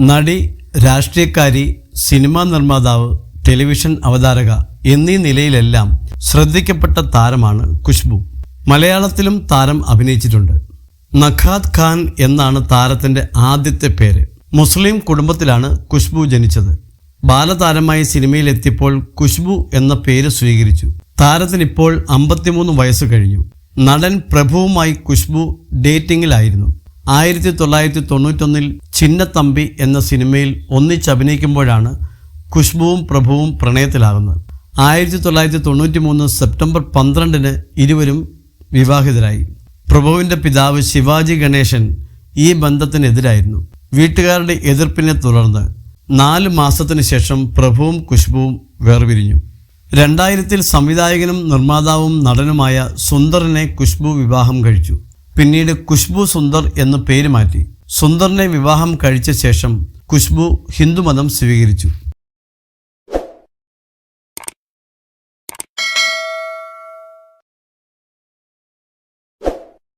നടി രാഷ്ട്രീയക്കാരി സിനിമാ നിർമ്മാതാവ് ടെലിവിഷൻ അവതാരക എന്നീ നിലയിലെല്ലാം ശ്രദ്ധിക്കപ്പെട്ട താരമാണ് ഖുഷ്ബു മലയാളത്തിലും താരം അഭിനയിച്ചിട്ടുണ്ട്. നഖാദ് ഖാൻ എന്നാണ് താരത്തിന്റെ ആദ്യത്തെ പേര്. മുസ്ലിം കുടുംബത്തിലാണ് ഖുഷ്ബു ജനിച്ചത്. ബാലതാരമായി സിനിമയിലെത്തിയപ്പോൾ ഖുഷ്ബു എന്ന പേര് സ്വീകരിച്ചു. താരത്തിനിപ്പോൾ അമ്പത്തിമൂന്ന് വയസ്സ് കഴിഞ്ഞു. നടൻ പ്രഭുവുമായി ഖുഷ്ബു ഡേറ്റിംഗിലായിരുന്നു. ആയിരത്തി തൊള്ളായിരത്തി തൊണ്ണൂറ്റൊന്നിൽ ചിന്നത്തമ്പി എന്ന സിനിമയിൽ ഒന്നിച്ചഭിനയിക്കുമ്പോഴാണ് ഖുഷ്ബുവും പ്രഭുവും പ്രണയത്തിലാകുന്നത്. ആയിരത്തി തൊള്ളായിരത്തി തൊണ്ണൂറ്റി മൂന്ന് സെപ്റ്റംബർ പന്ത്രണ്ടിന് ഇരുവരും വിവാഹിതരായി. പ്രഭുവിന്റെ പിതാവ് ശിവാജി ഗണേശൻ ഈ ബന്ധത്തിനെതിരായിരുന്നു. വീട്ടുകാരുടെ എതിർപ്പിനെ തുടർന്ന് നാല് മാസത്തിന് ശേഷം പ്രഭുവും ഖുഷ്ബുവും വേർപിരിഞ്ഞു. രണ്ടായിരത്തിൽ സംവിധായകനും നിർമ്മാതാവും നടനുമായ സുന്ദറിനെ ഖുഷ്ബു വിവാഹം കഴിച്ചു. പിന്നീട് കുഷ്ബു സുന്ദർ എന്ന് പേര് മാറ്റി. സുന്ദറിനെ വിവാഹം കഴിച്ച ശേഷം കുഷ്ബു ഹിന്ദുമതം സ്വീകരിച്ചു.